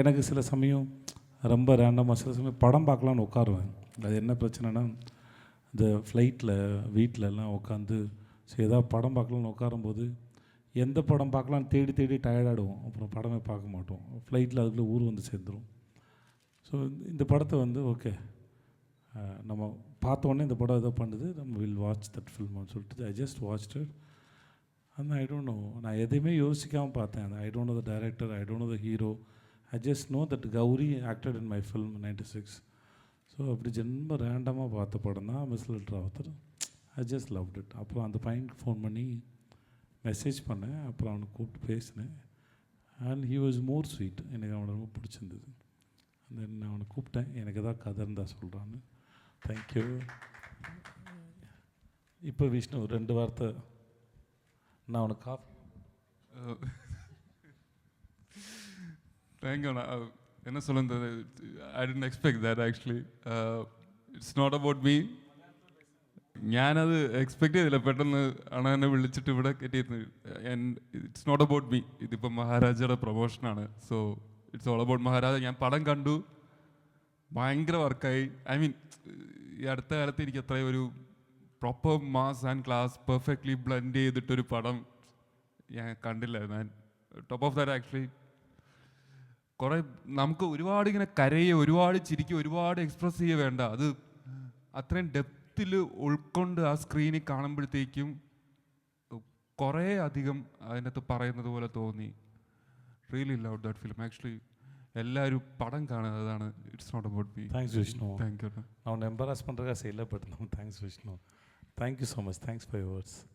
எனக்கு சில சமயம் ரொம்ப ரேண்டமாக சில சமயம் படம் பார்க்கலான்னு உட்காருவேன். அது என்ன பிரச்சனைனா இந்த ஃப்ளைட்டில் வீட்டிலலாம் உட்காந்து சரி ஏதாவது படம் பார்க்கலான்னு உட்காரும்போது எந்த படம் பார்க்கலான்னு தேடி தேடி டயர்டாகிடுவோம் அப்புறம் படமே பார்க்க மாட்டோம். ஃப்ளைட்டில் அதுக்குள்ளே ஊர் வந்து சேர்ந்துரும். ஸோ இந்த படத்தை வந்து ஓகே நம்ம பார்த்த உடனே இந்த படம் ஏதோ பண்ணுது. நம்ம வில் வாட்ச் தட் ஃபில்ம்னு சொல்லிட்டு ஐ ஜஸ்ட் வாட்ச் இட் அந்த ஐ டோன்ட் நோ நான் எதையுமே யோசிக்காமல் பார்த்தேன் I don't know the director I don't know the hero I just know that Gauri acted in my film ninety six so அப்படி ஜென்ம ரேண்டமாக பார்த்த படம் தான் miss litre author I just loved it அப்புறம் அந்த பையனுக்கு ஃபோன் பண்ணி மெசேஜ் பண்ணேன். அப்புறம் அவனுக்கு கூப்பிட்டு பேசினேன். And he was more sweet எனக்கு அவனை ரொம்ப பிடிச்சிருந்தது. தென் நான் அவனை கூப்பிட்டேன். எனக்கு எதாவது கதை இருந்தால் சொல்கிறான்னு தேங்க்யூ இப்போ விஷ்ணு ரெண்டு வார்த்தை. நான் உனக்கு காஃபி தேங்க் யூ என்ன சொல்லுங்க I didn't expect that actually it's not about me ഞാനത് എക്സ്പെക്ട് ചെയ്തില്ല. പെട്ടെന്ന് ആണ് എന്നെ വിളിച്ചിട്ട് ഇവിടെ കയറ്റിയിരുന്നത് and it's not about me ഇതിപ്പം മഹാരാജയുടെ പ്രൊമോഷനാണ് so it's all about Maharaja. ഞാൻ പടം കണ്ടു. ഭയങ്കര വർക്കായി ഐ മീൻ ഈ അടുത്ത കാലത്ത് എനിക്ക് അത്രയും ഒരു proper mass and class perfectly blend ചെയ്തിട്ടൊരു പടം ഞാൻ കണ്ടില്ലായിരുന്നു and top of that actually കുറെ നമുക്ക് ഒരുപാട് ഇങ്ങനെ കരയെ ഒരുപാട് ചിരിക്കുക ഒരുപാട് എക്സ്പ്രസ് ചെയ്യുക വേണ്ട. അത് അത്രയും ഡെപ്തിൽ ഉൾക്കൊണ്ട് ആ സ്ക്രീനിൽ കാണുമ്പോഴത്തേക്കും കുറേ അധികം അതിനകത്ത് പറയുന്നത് പോലെ തോന്നി. Really love that film actually എല്ലാവരും പടം കാണുന്നതാണ് it's not about me thanks Vishnu thank you now നെമ്പർ ഹസ് പണ്ടറ സെയിലപ്പെടുന്നു thanks Vishnu Thank you so much. Thanks for your words.